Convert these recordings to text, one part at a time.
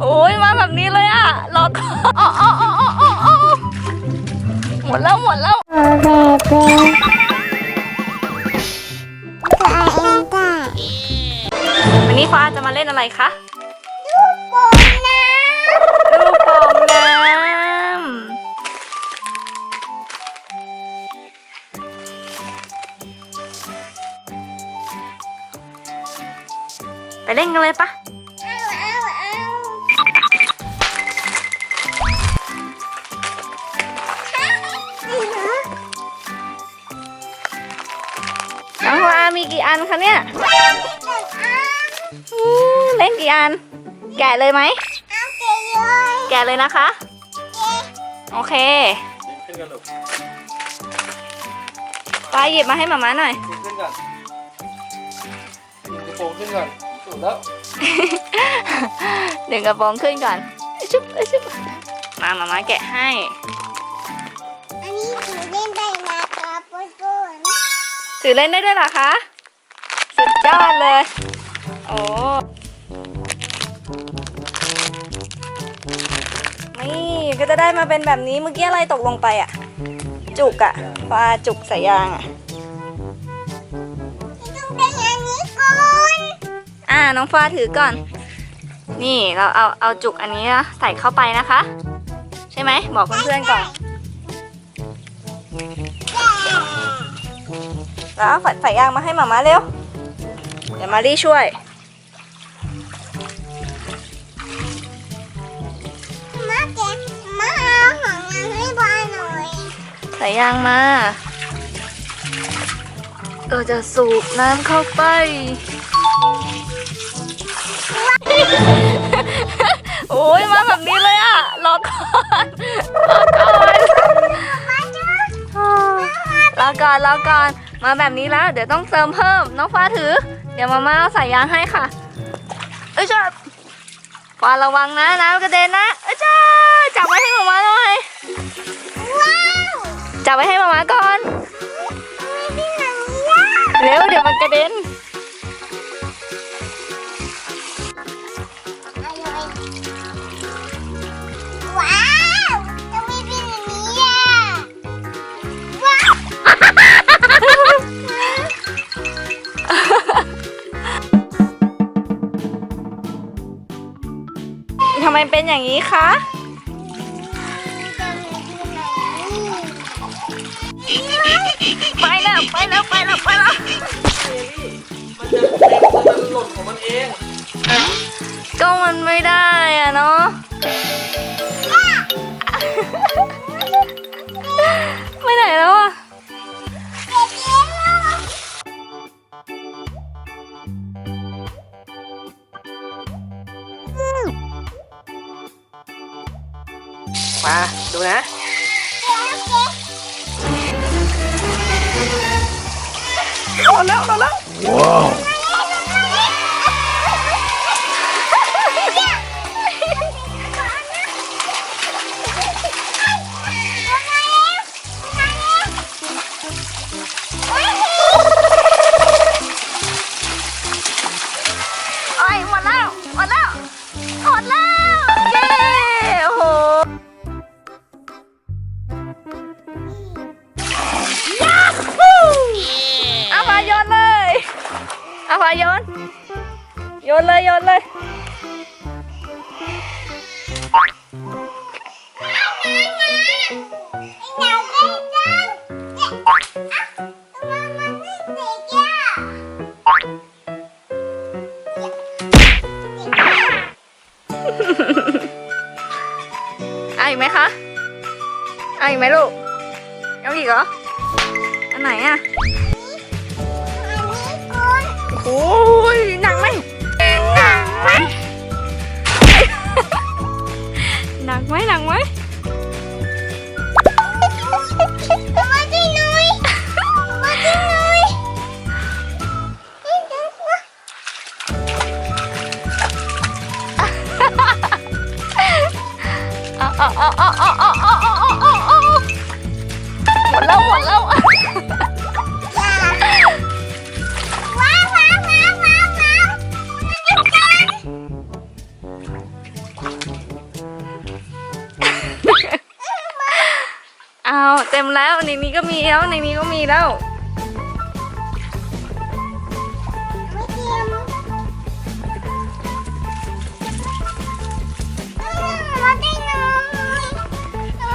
โอ้ยมาแบบนี้เลยอะรอก่อนอ๋ออ๋ออ๋ออ๋ออ๋อหมดแล้วหมดแล้วเบเบ้ตัวเองได้วันนี้ฟ้าจะมาเล่นอะไรคะโบนะลูกโป่งน้ำไปเล่นกันเลยปะ มีกี่อันคะเนี่ยที่หนึ่งเอาอืมเล่นกี่อัน แกะเลยไหมเอาเกยเลยแกะเลยนะคะ โอเคขึ้นกันลูกฟ้าหยิบมาให้หมาม้าหน่อย ขึ้นก่อนดึงกระโปรงขึ้นก่อนสุดแล้วดึงกระโปรงขึ้นก่อนอะชุบอะชุบมาหมาม้าแกะให้ ถือเล่นได้ด้วยเหรอคะ สุดยอดเลย โอ้นี่ก็จะได้มาเป็นแบบนี้ เมื่อกี้อะไรตกลงไปอะจุกอะปลาจุกสายยางอะต้องเป็นอันนี้ก่อนอ่า น้องฟ้าถือก่อน นี่เราเอาเอาจุกอันนี้นะใส่เข้าไปนะคะ ใช่ไหมบอกเพื่อนๆก่อน แล้วเอาสายยางมาให้หมามาเร็ว เดี๋ยวมารีช่วย มาเก็บมาเอาของงานให้บอยหน่อยสายยางมา เราจะสูบน้ำเข้าไป โอ้ยมาแบบนี้เลยอะ รอก่อนรอก่อนรอก่อนรอก่อน มาแบบนี้แล้ว เดี๋ยวต้องเติมเพิ่ม น้องฟ้าถือ เดี๋ยวมาม่าเอาสายยางให้ค่ะ เอ้ยจ้าฟ้าระวังนะน้ำกระเด็นนะ เอ้ยจ้าจับไว้ให้มาม่าหน่อยว้าวจับไว้ให้มาม่าก่อนไม่เป็นหนังยากเร็วเดี๋ยวมันกระเด็น อย่างนี้คะไปแล้วไปแล้วไปแล้วไปแล้วมันจะเต็มมันจะหล่นของมันเอง ก็มันไม่ได้อะเนาะ ดูนะหล่นแล้วหล่นแล้วว้าว เลยโยนเลยเอาอีกไหมคะเอาอีกไหมลูกเอาอีกเหรอ อันไหนอะโอ้ยหนักไหม nặng quá nặng quá. เต็มแล้วในนี้ก็มีแล้วในนี้ก็มีแล้วไม่เตรียมอืมเราได้น้อย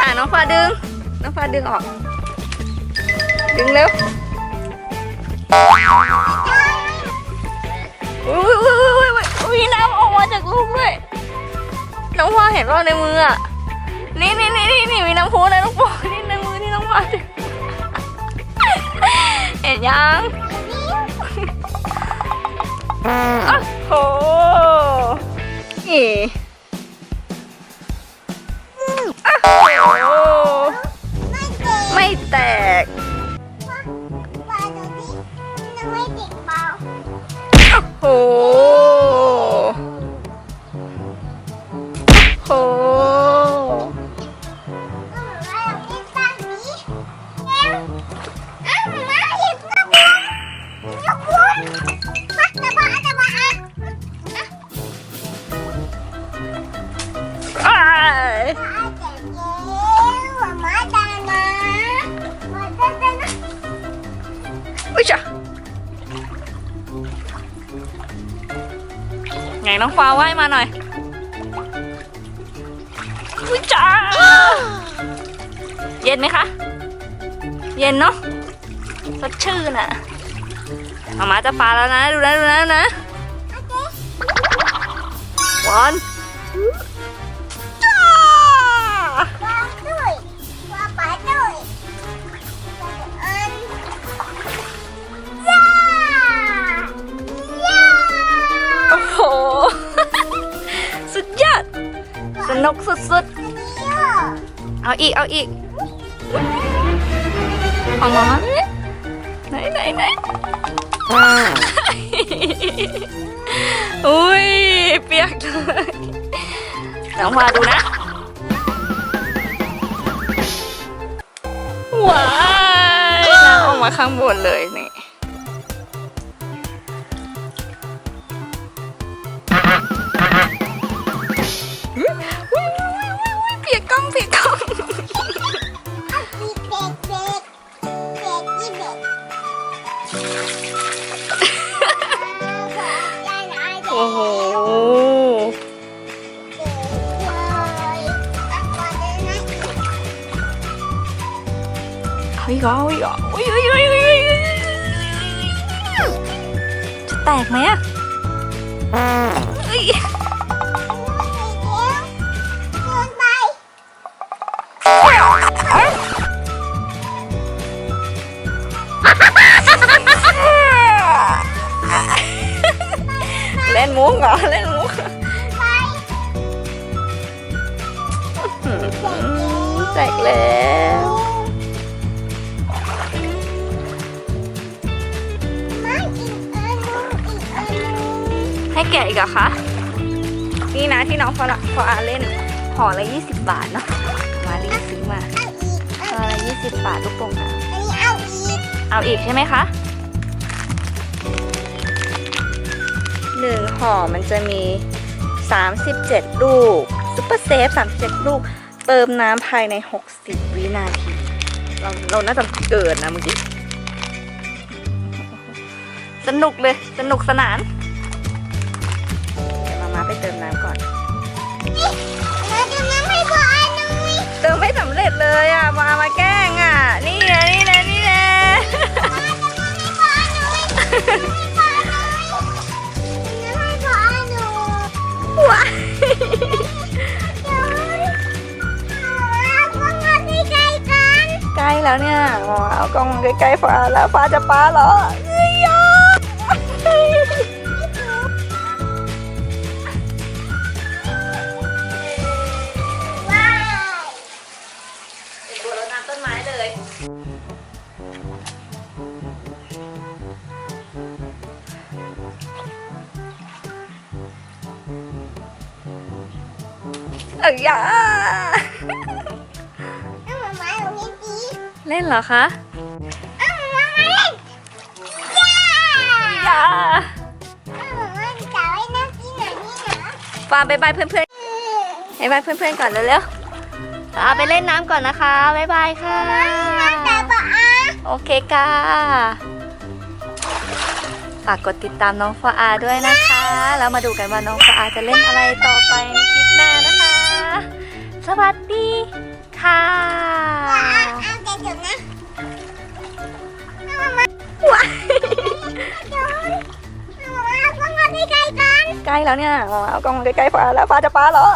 อะน้องฟ้าดึง น้องฟ้าดึงออก ดึงเร็วอุ้ยอุ้ยอุ้ยอุ้ยอุ้ยน้ำออกมาจากลูกด้วย น้องฟ้าเห็นว่าในมืออะ นี่นี่นี่นี่มีน้ำพุนะลูกโป่งนี่ใน มาถึงเห็นยังอ้โหนี่อ้าวโห ยจ้ะไงน้องฟ้าว่ายมาหน่อยอุ้ยจ้าเย็นไหมคะ เย็นเนาะสดชื่นอะมามาจะปลาแล้วนะ ดูนะ ดูนะนะวั นุกสุดๆ เอาอีก เอาอีกเอามาไหนไหนไหนอุ้ย เปียกเลยน้องพาดูนะ ว้ายน้ำออกมาข้างบนเลยนี่ เปียกกล้องเปียกกล้องมีเด็กเด็กเด็กที่เด็กโอ้โห เอาอีกเหรอเอาอีกเหรออุ้ยอุ้ยอุ้ยอุ้ยอุ้ยจะแตกไหมอะเอ้ย แตกแล้วให้แกะอีกเหรอคะ นี่นะที่น้องฟอละฟออาเล่นห่อละ20บบาทเนาะมารีซื้อมาห่อละ20บาทลูกโป่งน้ำเอาอีกใช่ไหมคะหนึ่งห่อมันจะมี 37 ลูกซุปเปอร์เซฟ37 ลูก เติมน้ำภายใน 60 วินาที เราเราน่าจะเกินนะเมื่อกี้ สนุกเลย สนุกสนาน เดี๋ยวมามาไปเติมน้ำก่อน เติมไม่สำเร็จเลยอะ มามาแกล้งอะ นี่นะนี่นะนี่นะว้า แล้วเนี่ยอ๋อเอากล้องใกล้ๆฟ้าแล้วฟ้าจะปาเหรอเฮ้ ยยอดเป็นตัวรดน้ำต้นไม้เลยเอ้ยยาเล่นเหรอคะยาฟาบายบายเพื่อนๆบายบายเพื่อนๆก่อนเร็วๆอาไปเล่นน้ำก่อนนะคะบ๊ายบายค่ะแต่ปะอาโอเคค่ะ ฝากกดติดตามน้องฟาอาด้วยนะคะ แล้วมาดูกันว่าน้องฟาอาจะเล่นอะไรต่อไปในคลิปหน้านะคะ สวัสดีค่ะ เอาแต่ถึงนะเอามาว้ายเดี๋ยวเอามาต้องมาใกล้ๆกัน ใกล้แล้วเนี่ยเอากล้องใกล้ๆฟ้าแล้วฟ้าจะป้าเหรอ